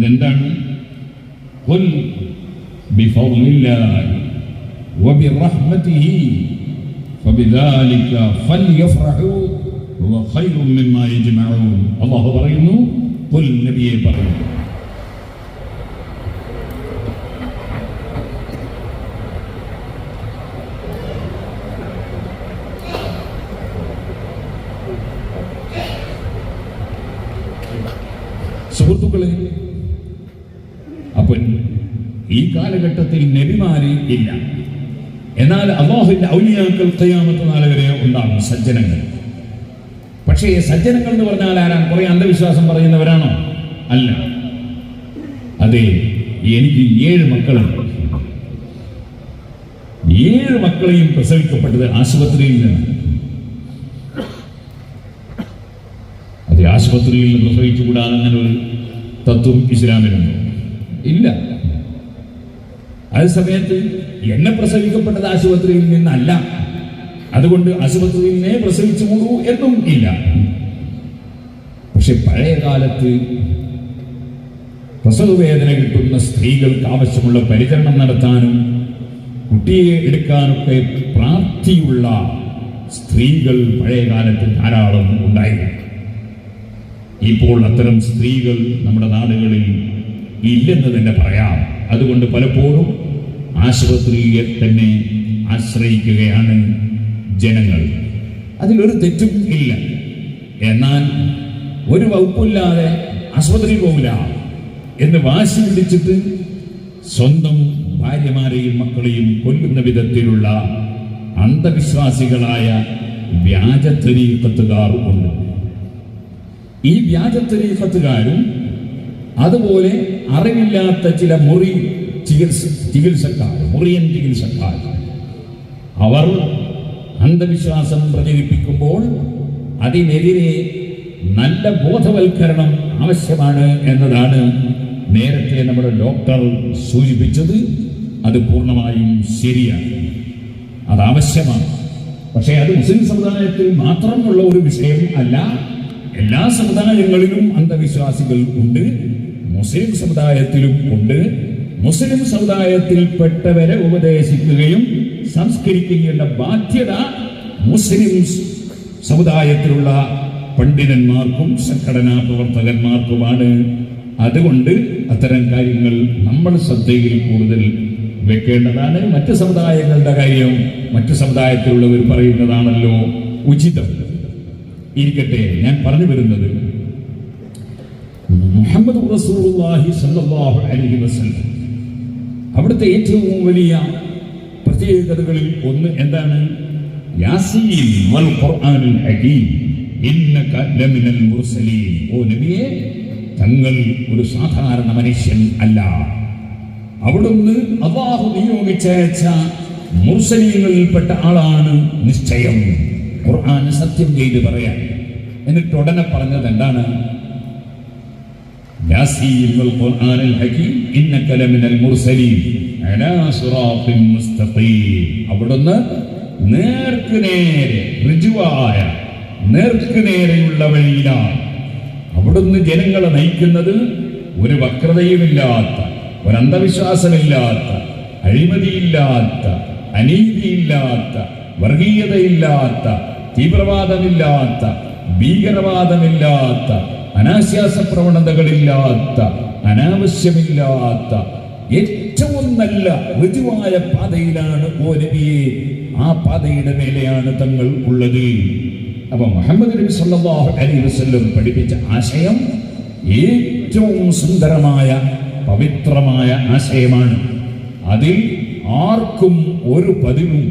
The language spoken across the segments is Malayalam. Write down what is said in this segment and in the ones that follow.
അതെന്താണ് قل بفضل الله وبرحمته فبذلك فليفرحوا هو خير مما يجمعون الله പറയുന്നു قل നബിയെ പറയുന്നു സുഹൃത്തുക്കളെ അപ്പൊ ഈ കാലഘട്ടത്തിൽ നബിമാര് ഇല്ല. എന്നാൽ അള്ളാഹുവിന്റെ ഔലിയാക്കൾ തയ്യാമത്ത നാളെ വരെ ഉണ്ടാകും സജ്ജനങ്ങൾ. പക്ഷേ സജ്ജനങ്ങൾ എന്ന് പറഞ്ഞാൽ ആരാണ്? കുറെ അന്ധവിശ്വാസം പറയുന്നവരാണോ? അല്ല. അതെ എനിക്ക് ഏഴ് മക്കളുണ്ട്. ഏഴ് മക്കളെയും പ്രസവിക്കപ്പെട്ടത് ആശുപത്രിയിൽ നിന്ന്. അതെ ആശുപത്രിയിൽ നിന്ന് പ്രസവിച്ചുകൂടാതെ അങ്ങനെ ഒരു തത്വം ഇസ്ലാമിലുണ്ടോ? ഇല്ല. അതേ സമയത്ത് എന്നെ പ്രസവിക്കപ്പെട്ടത് ആശുപത്രിയിൽ നിന്നല്ല. അതുകൊണ്ട് ആശുപത്രിയിൽ നിന്നേ പ്രസവിച്ചു കൂടൂ എന്നും ഇല്ല. പക്ഷെ പഴയ കാലത്ത് പ്രസവവേദന കിട്ടുന്ന സ്ത്രീകൾക്ക് ആവശ്യമുള്ള പരിചരണം നടത്താനും കുട്ടിയെ എടുക്കാനൊക്കെ പ്രാപ്തിയുള്ള സ്ത്രീകൾ പഴയ കാലത്ത് ധാരാളം ഉണ്ടായിരുന്നു. ഇപ്പോൾ അത്തരം സ്ത്രീകൾ നമ്മുടെ നാടുകളിൽ ഇല്ലെന്ന് തന്നെ പറയാം. അതുകൊണ്ട് പലപ്പോഴും ആശുപത്രിയെ തന്നെ ആശ്രയിക്കുകയാണ് ജനങ്ങൾ. അതിലൊരു തെറ്റും ഇല്ല. എന്നാൽ ഒരു വകുപ്പില്ലാതെ ആശുപത്രിയിൽ പോകില്ല എന്ന് വാശി പിടിച്ചിട്ട് സ്വന്തം ഭാര്യമാരെയും മക്കളെയും കൊല്ലുന്ന വിധത്തിലുള്ള അന്ധവിശ്വാസികളായ വ്യാജത്തരീക്കത്തുകാർ ഉണ്ട്. ഈ വ്യാജത്തരീക്കത്തുകാരും അതുപോലെ അറിവില്ലാത്ത ചില മുറി ചികിത്സ ചികിത്സക്കാർ മുറിയൻ ചികിത്സക്കാർ അവർ അന്ധവിശ്വാസം പ്രചരിപ്പിക്കുമ്പോൾ അതിനെതിരെ നല്ല ബോധവൽക്കരണം ആവശ്യമാണ് എന്നതാണ് നേരത്തെ നമ്മുടെ ഡോക്ടർ സൂചിപ്പിച്ചത്. അത് പൂർണമായും ശരിയാണ്. അത് ആവശ്യമാണ്. പക്ഷേ അത് മുസ്ലിം സമുദായത്തിൽ മാത്രമുള്ള ഒരു വിഷയം അല്ല. എല്ലാ സമുദായങ്ങളിലും അന്ധവിശ്വാസികൾ ഉണ്ട്. മുസ്ലിം സമുദായത്തിലും ഉണ്ട്. മുസ്ലിം സമുദായത്തിൽപ്പെട്ടവരെ ഉപദേശിക്കുകയും സംസ്കരിക്കുകയുള്ള ബാധ്യത മുസ്ലിം സമുദായത്തിലുള്ള പണ്ഡിതന്മാർക്കും സംഘടനാ പ്രവർത്തകന്മാർക്കുമാണ്. അതുകൊണ്ട് അത്തരം കാര്യങ്ങൾ നമ്മൾ ശ്രദ്ധയിൽ കൂടുതൽ വെക്കേണ്ടതാണ്. മറ്റ് സമുദായങ്ങളുടെ കാര്യം മറ്റ് സമുദായത്തിലുള്ളവർ പറയുന്നതാണല്ലോ ഉചിതം. ഇരിക്കട്ടെ ഞാൻ പറഞ്ഞു വരുന്നത് മുഹമ്മദ് റസൂലുള്ളാഹി സ്വല്ലല്ലാഹു അലൈഹി വസല്ലം. അവിടുത്തെ ഏറ്റവും വലിയ പ്രത്യേകതകളിൽ ഒന്ന് എന്താണ്? യാസീൻ വൽ ഖുർആനുൽ ഇന്നക ലമിനൽ മുർസലീൻ. ഓ നബിയെ തങ്ങൾ ഒരു സാധാരണ മനുഷ്യൻ അല്ല. അവിടുന്ന് അള്ളാഹു നിയോഗിച്ചയച്ച മുർസലീങ്ങളിൽപ്പെട്ട ആളാണ് നിശ്ചയം. ഖുർആൻ സത്യം ചെയ്ത് പറയാൻ. എന്നിട്ട് ഉടനെ പറഞ്ഞത് എന്താണ്? ياسين والقرآن الحكيم إنك لمن المرسلين على صراط مستقيم അവിടുന്ന് നേർക്ക് നേരെ ഋജുവായ നേർക്ക് നേരെയുള്ള വഴിയിലാണ് അവിടുന്ന് ജനങ്ങളെ നയിക്കുന്നത് ഒരു വക്രതയുമില്ലാത്ത ഒരു അന്ധവിശ്വാസമില്ലാത്ത അഴിമതിയില്ലാത്ത അനീതിയില്ലാത്ത വർഗീയതയില്ലാത്ത തീവ്രവാദമില്ലാത്ത ഭീകരവാദമില്ലാത്ത അനാശ്വാസ പ്രവണതകളില്ലാത്ത അനാവശ്യമില്ലാത്ത ഏറ്റവും നല്ല ഋതുവായ പാതയിലാണ് ഓ നബിയെ ആ പാതയുടെ മേലെയാണ് തങ്ങൾ ഉള്ളത്. അപ്പൊ മുഹമ്മദ് നബി സല്ലാഹു അലൈഹി വസല്ലം പഠിപ്പിച്ച ആശയം ഏറ്റവും സുന്ദരമായ പവിത്രമായ ആശയമാണ്. അതിൽ ആർക്കും ഒരു പതിവും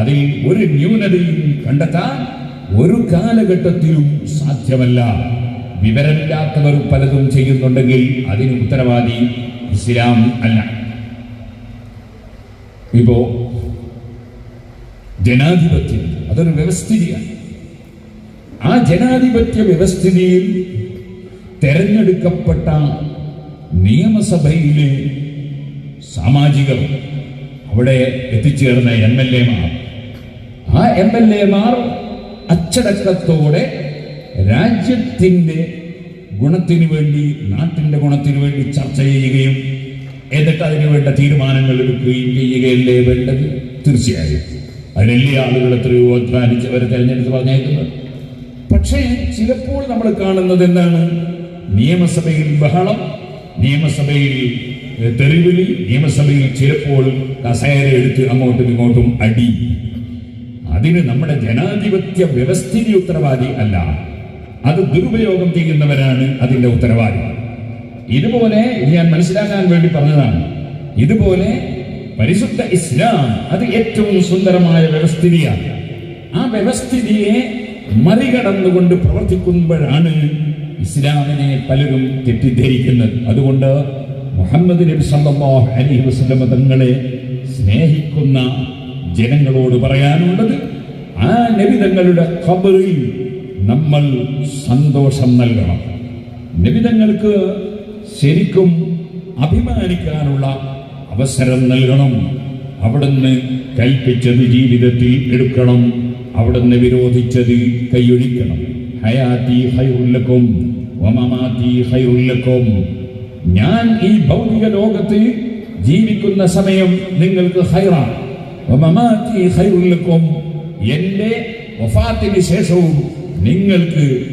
അതിൽ ഒരു ന്യൂനതയും കണ്ടെത്താൻ ഒരു കാലഘട്ടത്തിലും സാധ്യമല്ല. വിവരമില്ലാത്തവർ പലതും ചെയ്യുന്നുണ്ടെങ്കിൽ അതിന് ഉത്തരവാദി ഇസ്ലാം അല്ല. ഇപ്പോ ജനാധിപത്യം അതൊരു വ്യവസ്ഥിതിയാണ്. ആ ജനാധിപത്യ വ്യവസ്ഥിതിയിൽ തെരഞ്ഞെടുക്കപ്പെട്ട നിയമസഭയിലെ സാമാജികർ അവിടെ എത്തിച്ചേർന്ന എം എൽ എമാർ ആ എം എൽ എമാർ അച്ചടക്കത്തോടെ രാജ്യത്തിന്റെ ഗുണത്തിന് വേണ്ടി നാട്ടിന്റെ ഗുണത്തിന് വേണ്ടി ചർച്ച ചെയ്യുകയും എന്നിട്ട് അതിന് വേണ്ട തീരുമാനങ്ങൾ എടുക്കുകയും ചെയ്യുകയല്ലേ വേണ്ടത്? തീർച്ചയായും. അതിനല്ലേ ആളുകൾ എത്രയോ അധ്വാനിച്ച് അവരെ തെരഞ്ഞെടുത്ത് പറഞ്ഞേക്കുന്നത്? പക്ഷേ ചിലപ്പോൾ നമ്മൾ കാണുന്നത് എന്താണ്? നിയമസഭയിൽ ബഹളം നിയമസഭയിൽ തെറിവിളി നിയമസഭയിൽ ചിലപ്പോൾ കസേര എടുത്ത് അങ്ങോട്ടും ഇങ്ങോട്ടും അടി. അതിന് നമ്മുടെ ജനാധിപത്യ വ്യവസ്ഥിതി ഉത്തരവാദി അല്ല. അത് ദുരുപയോഗം ചെയ്യുന്നവരാണ് അതിന്റെ ഉത്തരവാദി. ഇതുപോലെ ഞാൻ മനസ്സിലാക്കാൻ വേണ്ടി പറഞ്ഞതാണ്. ഇതുപോലെ പരിശുദ്ധ ഇസ്ലാം അത് ഏറ്റവും സുന്ദരമായ വ്യവസ്ഥിതിയാണ്. ആ വ്യവസ്ഥിതിയെ മറികടന്നുകൊണ്ട് പ്രവർത്തിക്കുമ്പോഴാണ് ഇസ്ലാമിനെ പലരും തെറ്റിദ്ധരിക്കുന്നത്. അതുകൊണ്ട് മുഹമ്മദ് നബി സല്ലല്ലാഹു അലൈഹി വസല്ലം തങ്ങളെ സ്നേഹിക്കുന്ന ജനങ്ങളോട് പറയാനുള്ളത് ആ നബി തങ്ങളുടെ ഖബറിൽ നമ്മൾ സന്തോഷം നൽകണം. നിബിതങ്ങൾക്ക് ശരിക്കും അഭിമാനിക്കാനുള്ള അവസരം നൽകണം. അവിടുന്ന് കൽപ്പിച്ചത് ജീവിതത്തിൽ എടുക്കണം. അവിടുന്ന് വിരോധിച്ചത് കൈയൊഴിക്കണം. ഹയാത്തി ഹൈറുല്ലക്കും വമമാത്തി ഹൈറുല്ലക്കും. ഞാൻ ഈ ഭൗതിക ലോകത്ത് ജീവിക്കുന്ന സമയം നിങ്ങൾക്ക് ഹൈറാണ്. വമമാത്തി ഹൈറുല്ലക്കും എന്റെ വഫാത്തിന് ശേഷവും നിങ്ങൾക്ക്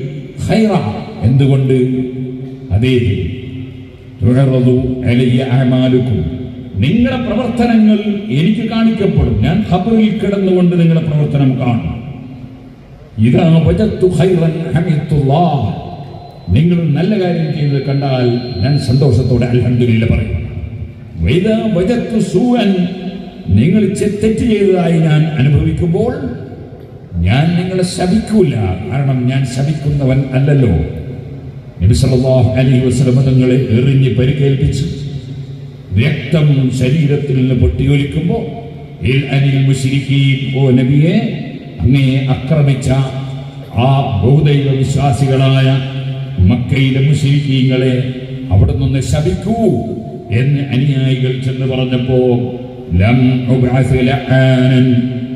എന്തുകൊണ്ട്? അതേ നിങ്ങളുടെ പ്രവർത്തനങ്ങൾ എനിക്ക് കാണിക്കപ്പെടും. ഞാൻ ഖബറിൽ കിടന്നുകൊണ്ട് നിങ്ങളുടെ പ്രവർത്തനം കാണും. നിങ്ങൾ നല്ല കാര്യം ചെയ്തത് കണ്ടാൽ ഞാൻ സന്തോഷത്തോടെ അലഹമില്ല പറയും. നിങ്ങൾ തെറ്റ് ചെയ്തതായി ഞാൻ അനുഭവിക്കുമ്പോൾ ഞാൻ നിങ്ങളെ ശപിക്കൂല. കാരണം ഞാൻ ശപിക്കുന്നവൻ അല്ലല്ലോ. നബി സല്ലല്ലാഹു അലൈഹി വസല്ലം തങ്ങളെ എറിഞ്ഞ് പരിക്കേൽപ്പിച്ചു. രക്തം ശരീരത്തിൽ നിന്ന് പൊട്ടിയൊലിക്കുമ്പോൾ ഓ നബിയെ അങ്ങയെ ആക്രമിച്ച ആ ബഹുദൈവ വിശ്വാസികളായ മക്കയിലെ മുശ്രിക്കീങ്ങളെ അവിടെ നിന്ന് ശപിക്കൂ എന്ന് അനുയായികൾ ചെന്ന് പറഞ്ഞപ്പോ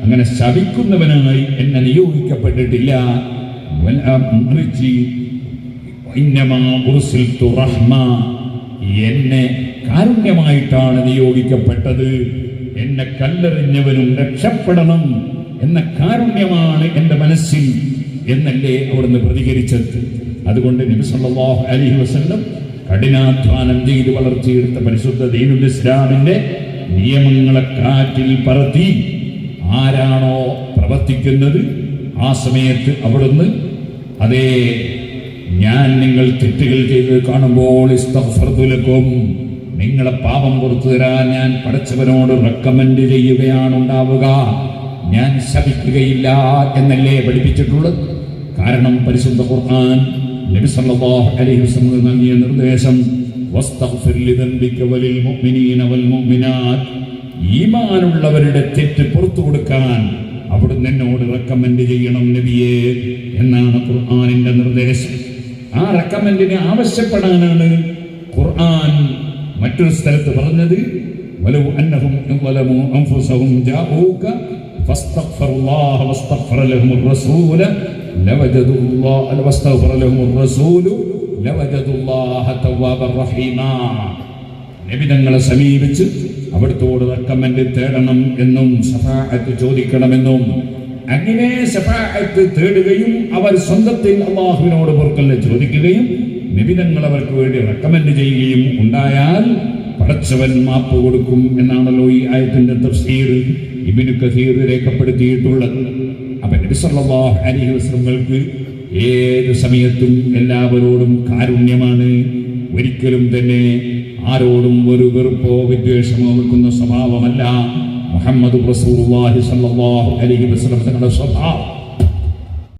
അങ്ങനെ ശപിക്കുന്നവനായി എന്നെ നിയോഗിക്കപ്പെട്ടിട്ടില്ല. എന്നെ കാരുണ്യമായിട്ടാണ് നിയോഗിക്കപ്പെട്ടത്. എന്നെ കല്ലെറിഞ്ഞവനും രക്ഷപ്പെടണം എന്ന കാരുണ്യമാണ് എന്റെ മനസ്സിൽ എന്നല്ലേ അവിടുന്ന് പ്രതികരിച്ചത്. അതുകൊണ്ട് നബി സല്ലല്ലാഹു അലൈഹി വസല്ലം കഠിനാധ്വാനം ചെയ്ത് വളർത്തിയെടുത്ത പരിശുദ്ധ ദീനുൽ ഇസ്ലാമിന്റെ നിയമങ്ങളെ കാറ്റിൽ പറത്തി ആരാണോ പ്രവർത്തിക്കുന്നത് ആ സമയത്ത് അവിടുന്ന് അതേ ഞാൻ നിങ്ങൾ തെറ്റുകൾ ചെയ്ത് കാണുമ്പോൾ ഇസ്തഫർദുലക്കും നിങ്ങളെ പാപം പുറത്തു തരാൻ ഞാൻ പഠിച്ചവനോട് റെക്കമെൻഡ് ചെയ്യുകയാണ് ഉണ്ടാവുക ഞാൻ ശപിക്കുകയില്ല എന്നല്ലേ പഠിപ്പിച്ചിട്ടുള്ളത്? കാരണം പരിശുദ്ധ ഖുർആൻ നബി സല്ലല്ലാഹു അലൈഹി വസല്ലം നൽകിയ നിർദ്ദേശം വസ്തഗ്ഫിർ ലിദൻബിക وللمؤمنين വൽ മുഅ്മിനാത്ത് ഈമാനുള്ളവരുടെ തെറ്റ് പുറത്തു കൊടുക്കാൻ അവിടുന്ന് എന്നോട് റെക്കമെൻഡ് ചെയ്യണം നബിയേ എന്നാണ് ഖുർആനിന്റെ നിർദ്ദേശം. ആ റെക്കമെൻഡിനെ ആവശ്യപ്പെടാനാണ് ഖുർആൻ മറ്റൊരു സ്ഥലത്ത് പറഞ്ഞത്. അന്നഹും നബിതങ്ങളെ സമീപിച്ച് അവിടുത്തോട് റെക്കമെൻഡ് തേടണം എന്നും സഫാഅത്ത് ചോദിക്കണമെന്നും. അങ്ങനെ സഫാഅത്ത് തേടുകയും അവർ സ്വന്തത്തിൽ അള്ളാഹുവിനോട് പുറത്തല്ല ചോദിക്കുകയും നിബിതങ്ങൾ അവർക്ക് വേണ്ടി റെക്കമെൻഡ് ചെയ്യുകയും ഉണ്ടായാൽ പടച്ചവൻ മാപ്പ് കൊടുക്കും എന്നാണല്ലോ ഈ ആയത്തിന്റെ തഫ്സീർ ഇബിനു കസീർ രേഖപ്പെടുത്തിയിട്ടുള്ളത്. അപ്പൊ നബി സല്ലല്ലാഹു അലൈഹി വസല്ലമകൾക്ക് ഏത് സമയത്തും എല്ലാവരോടും കാരുണ്യമാണ്. ഒരിക്കലും തന്നെ ആരോടും ഒരു വെറുപ്പോ വിദ്വേഷമോ വെക്കുന്ന സ്വഭാവമല്ല. മുഹമ്മദ് സ്വല്ലല്ലാഹു അലൈഹി വസല്ലം തങ്ങളുടെ സ്വഭാവം.